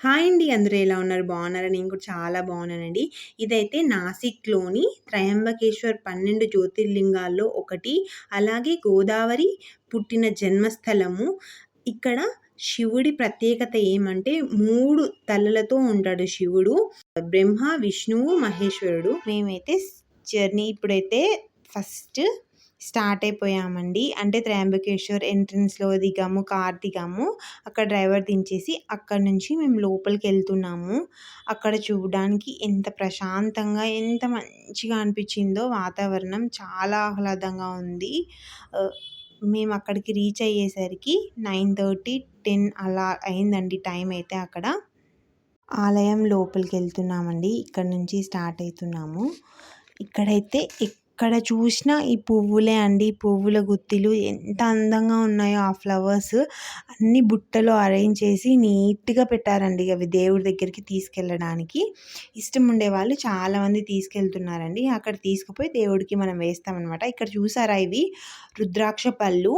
Hi అండి అందరూ ఎలా ఉన్నారు? బాగున్నారా? నేను కూడా చాలా బాగున్నానండి. ఇదైతే నాసిక్లోని త్రయంబకేశ్వర్ పన్నెండు జ్యోతిర్లింగాల్లో ఒకటి అలాగే గోదావరి పుట్టిన జన్మస్థలము. ఇక్కడ శివుడి ప్రత్యేకత ఏమంటే మూడు తలలతో ఉంటాడు శివుడు బ్రహ్మ విష్ణువు మహేశ్వరుడు. మేమైతే జర్నీ ఇప్పుడైతే ఫస్ట్ స్టార్ట్ అయిపోయామండి. అంటే త్రయంబకేశ్వర్ ఎంట్రన్స్లో దిగాము కార్ దిగాము. అక్కడ డ్రైవర్ దించేసి అక్కడ నుంచి మేము లోపలికి వెళ్తున్నాము. అక్కడ చూడడానికి ఎంత ప్రశాంతంగా ఎంత మంచిగా అనిపించిందో వాతావరణం చాలా ఆహ్లాదంగా ఉంది. మేము అక్కడికి రీచ్ అయ్యేసరికి నైన్ థర్టీ టెన్ అలా అయిందండి టైం అయితే అక్కడ. ఆలయం లోపలికి వెళ్తున్నామండి. ఇక్కడ నుంచి స్టార్ట్ అవుతున్నాము. ఇక్కడైతే ఎక్కడ చూసినా ఈ పువ్వులే అండి. పువ్వుల గుత్తిలు ఎంత అందంగా ఉన్నాయో ఆ ఫ్లవర్స్. అన్ని బుట్టలో అరేంజ్ చేసి నీట్గా పెట్టారండి. అవి దేవుడి దగ్గరికి తీసుకెళ్ళడానికి. ఇష్టం ఉండే వాళ్ళు చాలామంది తీసుకెళ్తున్నారండి. అక్కడ తీసుకుపోయి దేవుడికి మనం వేస్తామన్నమాట. ఇక్కడ చూసారా ఇవి? రుద్రాక్ష పళ్ళు.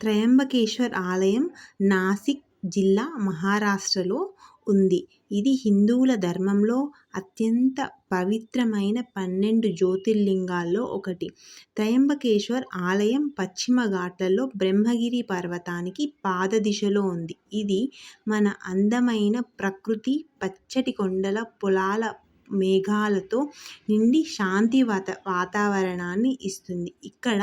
త్రయంబకేశ్వర్ ఆలయం నాసిక్ జిల్లా మహారాష్ట్రలో. ఉంది. ఇది హిందువుల ధర్మంలో అత్యంత పవిత్రమైన పన్నెండు జ్యోతిర్లింగాల్లో ఒకటి. త్రయంబకేశ్వర్ ఆలయం పశ్చిమ ఘాట్లలో బ్రహ్మగిరి పర్వతానికి పాదదిశలో ఉంది. ఇది మన అందమైన ప్రకృతి పచ్చటి కొండల పొలాల మేఘాలతో నిండి శాంతి వాత వాతావరణాన్ని ఇస్తుంది. ఇక్కడ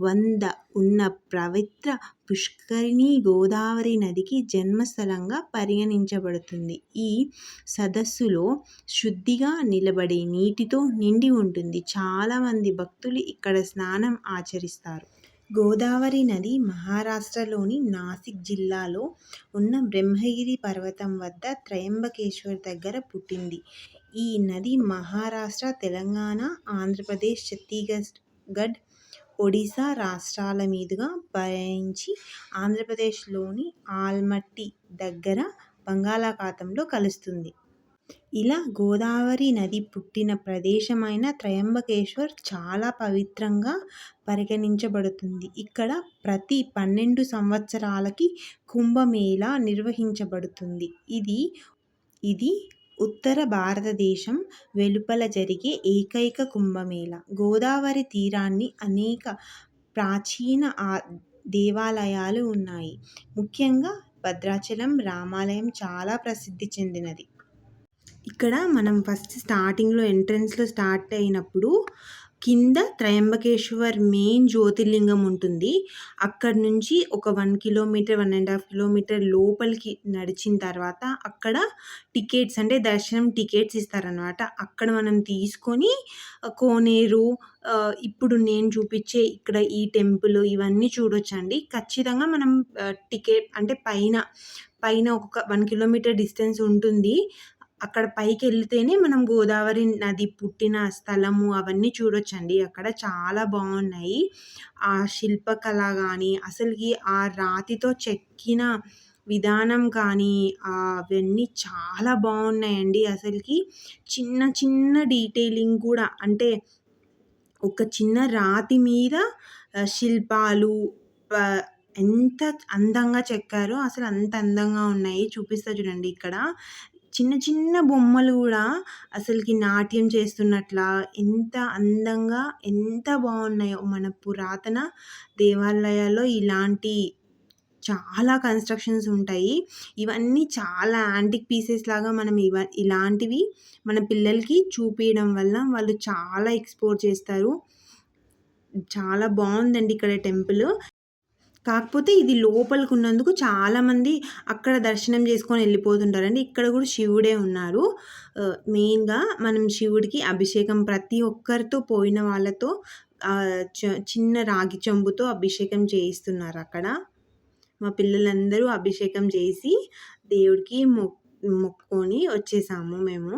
వంద ఉన్న పవిత్ర పుష్కరిణి గోదావరి నదికి జన్మస్థలంగా పరిగణించబడుతుంది. ఈ సదస్సులో శుద్ధిగా నిలబడే నీటితో నిండి ఉంటుంది. చాలామంది భక్తులు ఇక్కడ స్నానం ఆచరిస్తారు. గోదావరి నది మహారాష్ట్రలోని నాసిక్ జిల్లాలో ఉన్న బ్రహ్మగిరి పర్వతం వద్ద త్రయంబకేశ్వర్ దగ్గర పుట్టింది. ఈ నది మహారాష్ట్ర తెలంగాణ ఆంధ్రప్రదేశ్ ఛత్తీస్గఢ్ ఒడిశా రాష్ట్రాల మీదుగా ప్రయాణించి ఆంధ్రప్రదేశ్లోని ఆల్మట్టి దగ్గర బంగాళాఖాతంలో కలుస్తుంది. ఇలా గోదావరి నది పుట్టిన ప్రదేశమైన త్రయంబకేశ్వర్ చాలా పవిత్రంగా పరిగణించబడుతుంది. ఇక్కడ ప్రతి పన్నెండు సంవత్సరాలకి కుంభమేళా నిర్వహించబడుతుంది. ఇది ఇది ఉత్తర భారతదేశం వెలుపల జరిగే ఏకైక కుంభమేళ. గోదావరి తీరాన్ని అనేక ప్రాచీన దేవాలయాలు ఉన్నాయి. ముఖ్యంగా భద్రాచలం రామాలయం చాలా ప్రసిద్ధి చెందినది. ఇక్కడ మనం ఫస్ట్ స్టార్టింగ్లో ఎంట్రన్స్లో స్టార్ట్ అయినప్పుడు కింద త్రయంబకేశ్వర్ మెయిన్ జ్యోతిర్లింగం ఉంటుంది. అక్కడ నుంచి ఒక one kilometre one and half kilometre లోపలికి నడిచిన తర్వాత అక్కడ టికెట్స్ అంటే దర్శనం టికెట్స్ ఇస్తారనమాట అక్కడ మనం తీసుకొని కోనేరు ఇప్పుడు నేను చూపించే ఇక్కడ ఈ టెంపుల్ ఇవన్నీ చూడొచ్చండి. ఖచ్చితంగా మనం టికెట్ అంటే పైన పైన ఒక వన్ కిలోమీటర్ డిస్టెన్స్ ఉంటుంది. అక్కడ పైకి వెళ్తేనే మనం గోదావరి నది పుట్టిన స్థలము అవన్నీ చూడొచ్చండి. అక్కడ చాలా బాగున్నాయి ఆ శిల్పకళ కానీ అసలుకి ఆ రాతితో చెక్కిన విధానం కానీ అవన్నీ చాలా బాగున్నాయండి అసలుకి చిన్న చిన్న డీటెయిలింగ్ కూడా అంటే ఒక చిన్న రాతి మీద శిల్పాలు ఎంత అందంగా చెక్కారో అసలు అంత అందంగా ఉన్నాయి. చూపిస్తా చూడండి ఇక్కడ. చిన్న చిన్న బొమ్మలు కూడా అసలుకి నాట్యం చేస్తున్నట్లా ఎంత అందంగా ఎంత బాగున్నాయో మన పురాతన దేవాలయాల్లో ఇలాంటి చాలా కన్స్ట్రక్షన్స్ ఉంటాయి. ఇవన్నీ చాలా యాంటిక్ పీసెస్ లాగా మనం ఇవ ఇలాంటివి మన పిల్లలకి చూపించడం వల్ల వాళ్ళు చాలా ఎక్స్ప్లోర్ చేస్తారు. చాలా బాగుందండి ఇక్కడ టెంపుల్. కాకపోతే ఇది లోపలికి ఉన్నందుకు చాలామంది అక్కడ దర్శనం చేసుకొని వెళ్ళిపోతుంటారండి. ఇక్కడ కూడా శివుడే ఉన్నారు. మెయిన్గా మనం శివుడికి అభిషేకం ప్రతి ఒక్కరితో పోయిన వాళ్ళతో చిన్న రాగి చెంబుతో అభిషేకం చేయిస్తున్నారు అక్కడ. మా పిల్లలందరూ అభిషేకం చేసి దేవుడికి మొ మొక్కుకొని వచ్చేసాము మేము.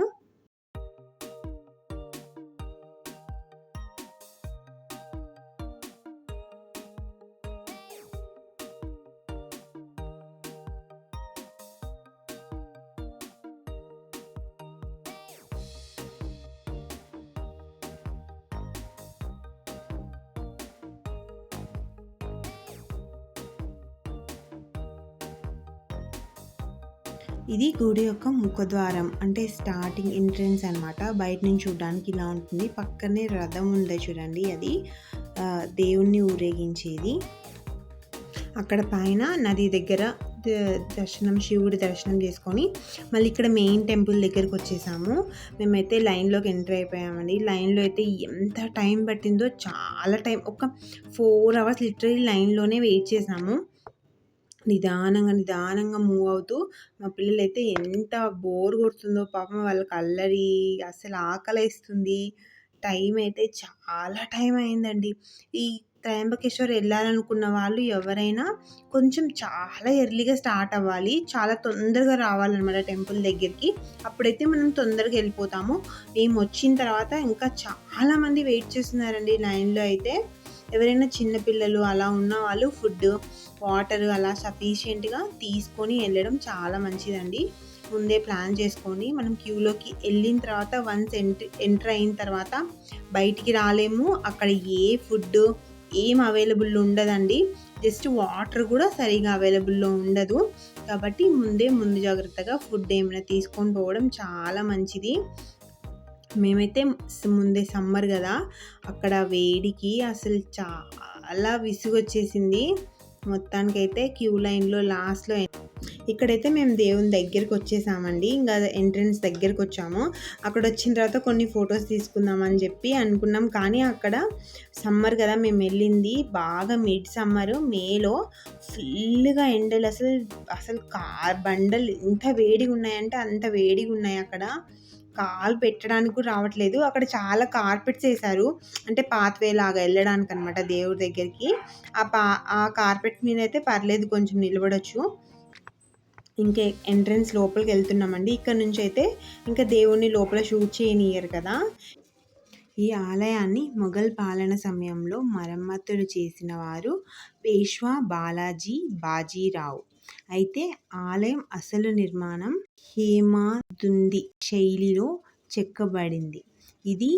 ఇది గుడి యొక్క ముఖద్వారం అంటే స్టార్టింగ్ ఎంట్రన్స్ అన్నమాట. బయట నుంచి చూడడానికి ఇలా ఉంటుంది. పక్కనే రథం ఉంది చూడండి అది. దేవుణ్ణి ఊరేగించేది. అక్కడ పైన నది దగ్గర దర్శనం శివుడి దర్శనం చేసుకొని మళ్ళీ ఇక్కడ మెయిన్ టెంపుల్ దగ్గరికి వచ్చేసాము. మేమైతే లైన్లోకి ఎంటర్ అయిపోయామండి. లైన్లో అయితే ఎంత టైం పట్టిందో చాలా టైం ఒక ఫోర్ అవర్స్ లిటరీ లైన్లోనే వెయిట్ చేసాము. నిదానంగా నిదానంగా మూవ్ అవుతూ మా పిల్లలైతే ఎంత బోర్ కొడుతుందో పాపం వాళ్ళకి అల్లరి అసలు ఆకలేస్తుంది. టైం అయితే చాలా టైం అయిందండి. ఈ త్రయంబకేశ్వర్ వెళ్ళాలనుకున్న వాళ్ళు ఎవరైనా కొంచెం చాలా ఎర్లీగా స్టార్ట్ అవ్వాలి. చాలా తొందరగా రావాలన్నమాట టెంపుల్ దగ్గరికి. అప్పుడైతే మనం తొందరగా వెళ్ళిపోతాము. మేము వచ్చిన తర్వాత ఇంకా చాలామంది వెయిట్ చేస్తున్నారండి. లైన్లో అయితే ఎవరైనా చిన్నపిల్లలు అలా ఉన్న వాళ్ళు ఫుడ్ వాటర్ అలా సఫిషియెంట్గా తీసుకొని వెళ్ళడం చాలా మంచిదండి. ముందే ప్లాన్ చేసుకొని మనం క్యూలోకి వెళ్ళిన తర్వాత వన్స్ ఎంట్రీ ఎంటర్ అయిన తర్వాత బయటికి రాలేము. అక్కడ ఏ ఫుడ్ ఏం అవైలబుల్ ఉండదండి. జస్ట్ వాటర్ కూడా సరిగా అవైలబుల్లో ఉండదు. కాబట్టి ముందే ముందు జాగ్రత్తగా ఫుడ్ ఏమైనా తీసుకొని పోవడం చాలా మంచిది. మేమైతే ముందే సమ్మర్ కదా అక్కడ వేడికి అసలు చాలా విసుగొచ్చేసింది. మొత్తానికైతే క్యూ లైన్లో లాస్ట్లో ఇక్కడైతే మేము దేవుని దగ్గరికి వచ్చేసామండి ఇంకా ఎంట్రన్స్ దగ్గరికి వచ్చాము అక్కడ వచ్చిన తర్వాత కొన్ని ఫొటోస్ తీసుకుందామని చెప్పి అనుకున్నాం. కానీ అక్కడ సమ్మర్ కదా మేము వెళ్ళింది బాగా మిడ్ సమ్మర్. మేలో ఫుల్గా ఎండలు. అసలు అసలు కార్ బండలు ఎంత వేడిగా ఉన్నాయంటే అంత వేడిగా ఉన్నాయి అక్కడ. కాలు పెట్టడానికి కూడా రావట్లేదు. అక్కడ చాలా కార్పెట్స్ వేశారు. అంటే పాత్వే లాగా వెళ్ళడానికి అనమాట దేవుడి దగ్గరికి. ఆ పా ఆ కార్పెట్ మీద అయితే పర్లేదు కొంచెం నిలబడొచ్చు. ఇంకా ఎంట్రన్స్ లోపలికి వెళ్తున్నామండి. ఇక్కడ నుంచి అయితే ఇంకా దేవుణ్ణి లోపల షూట్ చేయనియరు కదా. ఈ ఆలయాన్ని మొఘల్ పాలన సమయంలో మరమ్మతులు చేసిన వారు పేష్వా బాలాజీ బాజీరావు. అయితే ఆలయం అసలు నిర్మాణం హేమాదుంది శైలిలో చెక్కబడింది. ఇది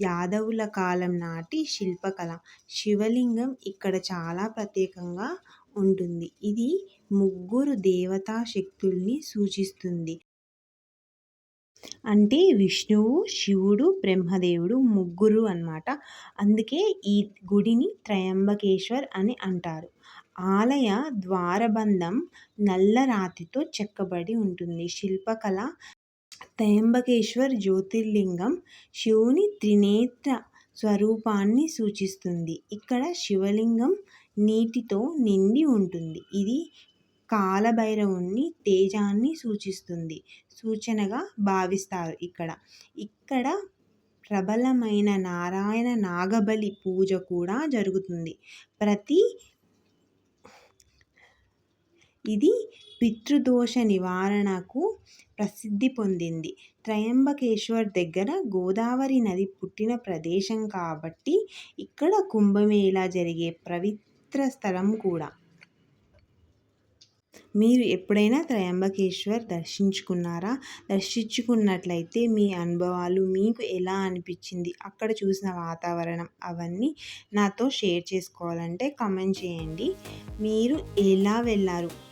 యాదవుల కాలం నాటి శిల్పకళ. శివలింగం ఇక్కడ చాలా ప్రత్యేకంగా ఉంటుంది. ఇది ముగ్గురు దేవతా శక్తుల్ని సూచిస్తుంది. అంటే విష్ణువు శివుడు బ్రహ్మదేవుడు ముగ్గురు అన్నమాట. అందుకే ఈ గుడిని త్రయంబకేశ్వర్ అని అంటారు. ఆలయ ద్వారబంధం నల్ల రాతితో చెక్కబడి ఉంటుంది. శిల్పకళ త్రయంబకేశ్వర్ జ్యోతిర్లింగం శివుని త్రినేత్ర స్వరూపాన్ని సూచిస్తుంది. ఇక్కడ శివలింగం నీటితో నిండి ఉంటుంది. ఇది కాలభైరవుని తేజాన్ని సూచిస్తుంది. సూచనగా భావిస్తారు ఇక్కడ. ఇక్కడ ప్రబలమైన నారాయణ నాగబలి పూజ కూడా జరుగుతుంది. ప్రతి ఇది పితృదోష నివారణకు ప్రసిద్ధి పొందింది. త్రయంబకేశ్వర్ దగ్గర గోదావరి నది పుట్టిన ప్రదేశం కాబట్టి ఇక్కడ కుంభమేళా జరిగే పవిత్ర స్థలం కూడా. మీరు ఎప్పుడైనా త్రయంబకేశ్వర్ దర్శించుకున్నారా? దర్శించుకున్నట్లయితే మీ అనుభవాలు మీకు ఎలా అనిపించింది? అక్కడ చూసిన వాతావరణం అవన్నీ నాతో షేర్ చేసుకోవాలంటే కమెంట్ చేయండి. మీరు ఎలా వెళ్ళారు?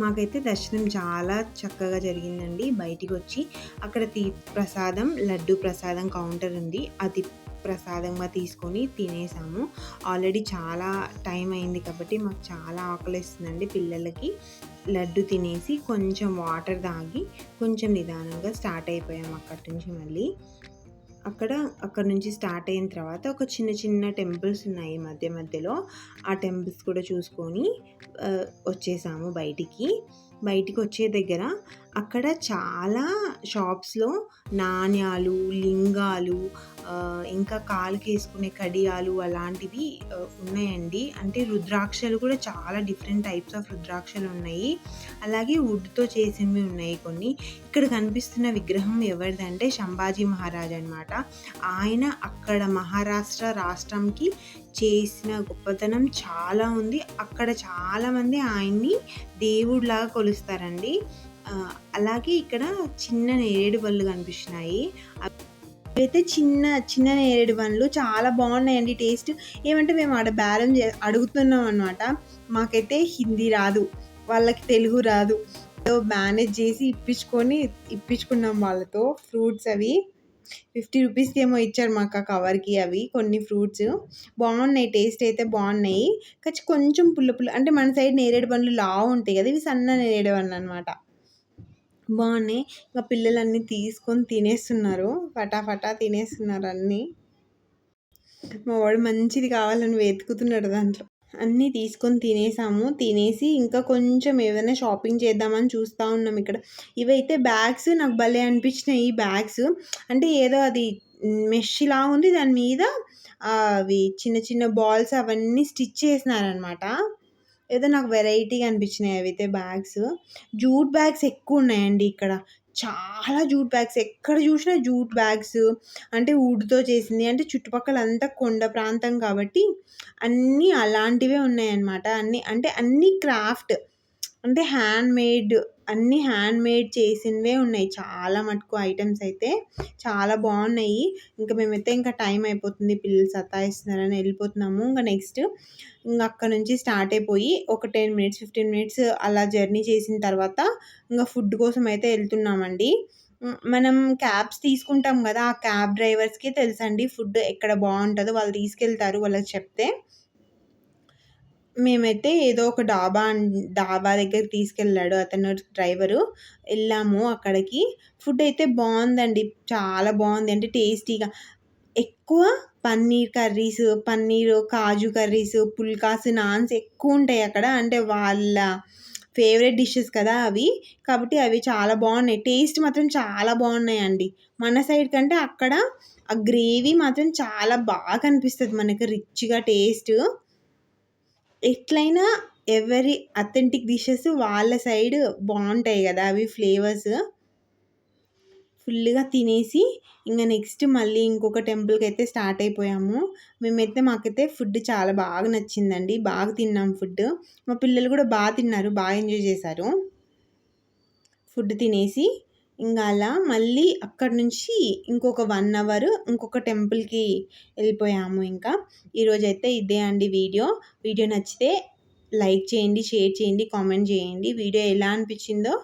మాకైతే దర్శనం చాలా చక్కగా జరిగిందండి. బయటికి వచ్చి అక్కడ తీ ప్రసాదం లడ్డు ప్రసాదం కౌంటర్ ఉంది. అది ప్రసాదంగా తీసుకొని తినేసాము. ఆల్రెడీ చాలా టైం అయింది కాబట్టి మాకు చాలా ఆకలిస్తుందండి పిల్లలకి. లడ్డు తినేసి కొంచెం వాటర్ తాగి కొంచెం నిదానంగా స్టార్ట్ అయిపోయాము అక్కడి నుంచి మళ్ళీ. అక్కడ అక్కడ నుంచి స్టార్ట్ అయిన తర్వాత ఒక చిన్న చిన్న టెంపుల్స్ ఉన్నాయి మధ్య మధ్యలో. ఆ టెంపుల్స్ కూడా చూసుకొని వచ్చేసాము బయటికి. బయటికి వచ్చే దగ్గర అక్కడ చాలా షాప్స్లో నాణ్యాలు లింగాలు ఇంకా కాలుకి వేసుకునే కడియాలు అలాంటివి ఉన్నాయండి. అంటే రుద్రాక్షలు కూడా చాలా డిఫరెంట్ టైప్స్ ఆఫ్ రుద్రాక్షలు ఉన్నాయి. అలాగే వుడ్తో చేసినవి ఉన్నాయి కొన్ని. ఇక్కడ కనిపిస్తున్న విగ్రహం ఎవరిదంటే సంభాజీ మహారాజ్ అనమాట ఆయన అక్కడ మహారాష్ట్ర రాష్ట్రంకి చేసిన గొప్పతనం చాలా ఉంది. అక్కడ చాలామంది ఆయన్ని దేవుడిలాగా కొలుస్తారండి. అలాగే ఇక్కడ చిన్న నేరేడు పళ్ళు కనిపిస్తున్నాయి. అయితే చిన్న చిన్న నేరేడు పండ్లు చాలా బాగున్నాయండి. టేస్ట్ ఏమంటే మేము ఆడ బేరం చే అడుగుతున్నాం అనమాట మాకైతే హిందీ రాదు. వాళ్ళకి తెలుగు రాదు. మేనేజ్ చేసి ఇప్పించుకొని ఇప్పించుకున్నాం వాళ్ళతో ఫ్రూట్స్ అవి. ఫిఫ్టీ రూపీస్కి ఏమో ఇచ్చారు మాకు ఆ కవర్కి అవి కొన్ని ఫ్రూట్స్. బాగున్నాయి టేస్ట్ అయితే బాగున్నాయి. కానీ కొంచెం పుల్ల పుల్ల అంటే మన సైడ్ నేరేడు పండ్లు లావు ఉంటాయి కదా ఇవి సన్న నేరేడు పండ్లు అనమాట బాగున్నాయి. ఇంకా పిల్లలన్నీ తీసుకొని తినేస్తున్నారు. ఫటాఫటా తినేస్తున్నారు అన్నీ. మా వాడు మంచిది కావాలని వెతుకుతున్నాడు దాంట్లో. అన్నీ తీసుకొని తినేసాము. తినేసి ఇంకా కొంచెం ఏదైనా షాపింగ్ చేద్దామని చూస్తూ ఉన్నాం ఇక్కడ. ఇవైతే బ్యాగ్స్ నాకు భలే అనిపించినాయి. ఈ బ్యాగ్స్ అంటే ఏదో అది మెష్లా ఉంది. దాని మీద అవి చిన్న చిన్న బాల్స్ అవన్నీ స్టిచ్ చేసినారనమాట. ఏదో నాకు వెరైటీగా అనిపించినాయి అవితే బ్యాగ్స్. జూట్ బ్యాగ్స్ ఎక్కువ ఉన్నాయండి ఇక్కడ. చాలా జూట్ బ్యాగ్స్ ఎక్కడ చూసినా జూట్ బ్యాగ్స్ అంటే వుడ్తో చేసింది. అంటే చుట్టుపక్కల అంతా కొండ ప్రాంతం కాబట్టి అన్నీ అలాంటివే ఉన్నాయన్నమాట. అన్నీ అంటే అన్నీ క్రాఫ్ట్. అంటే హ్యాండ్ మేడ్ అన్నీ హ్యాండ్ మేడ్ చేసినవే ఉన్నాయి. చాలా మటుకు ఐటమ్స్ అయితే చాలా బాగున్నాయి. ఇంకా మేమైతే ఇంకా టైం అయిపోతుంది. పిల్లలు సతాయిస్తున్నారని వెళ్ళిపోతున్నాము. ఇంకా నెక్స్ట్ ఇంకా అక్కడ నుంచి స్టార్ట్ అయిపోయి ఒక టెన్ మినిట్స్ ఫిఫ్టీన్ మినిట్స్ అలా జర్నీ చేసిన తర్వాత ఇంకా ఫుడ్ కోసం అయితే వెళ్తున్నామండి. మనం క్యాబ్స్ తీసుకుంటాం కదా ఆ క్యాబ్ డ్రైవర్స్కి తెలుసండి ఫుడ్ ఎక్కడ బాగుంటుందో. వాళ్ళు తీసుకెళ్తారు వాళ్ళకి చెప్తే మేమైతే ఏదో ఒక డాబా డాబా దగ్గరికి తీసుకెళ్ళాడు అతను డ్రైవరు. వెళ్ళాము అక్కడికి. ఫుడ్ అయితే బాగుందండి. చాలా బాగుంది. అంటే టేస్టీగా. ఎక్కువ పన్నీర్ కర్రీస్ పన్నీర్ కాజు కర్రీస్ పుల్కాస్ నాన్స్ ఎక్కువ ఉంటాయి అక్కడ. అంటే వాళ్ళ ఫేవరెట్ డిషెస్ కదా అవి. కాబట్టి అవి చాలా బాగున్నాయి. టేస్ట్ మాత్రం చాలా బాగున్నాయండి. మన సైడ్ కంటే అక్కడ ఆ గ్రేవీ మాత్రం చాలా బాగా అనిపిస్తుంది. మనకి రిచ్గా టేస్ట్. ఎట్లయినా ఎవరి అథెంటిక్ డిషెస్ వాళ్ళ సైడ్ బాగుంటాయి కదా అవి ఫ్లేవర్స్ ఫుల్గా తినేసి ఇంకా నెక్స్ట్ మళ్ళీ ఇంకొక టెంపుల్కి అయితే స్టార్ట్ అయిపోయాము. మేమైతే మాకైతే ఫుడ్ చాలా బాగా నచ్చిందండి. బాగా తిన్నాం ఫుడ్ మా పిల్లలు కూడా బాగా తిన్నారు బాగా ఎంజాయ్ చేశారు. ఫుడ్ తినేసి ఇంకా అలా మళ్ళీ అక్కడ నుంచి ఇంకొక వన్ అవర్ ఇంకొక టెంపుల్కి వెళ్ళిపోయాము ఇంకా. ఈరోజైతే ఇదే అండి వీడియో. వీడియో నచ్చితే లైక్ చేయండి షేర్ చేయండి కామెంట్ చేయండి. వీడియో ఎలా అనిపించిందో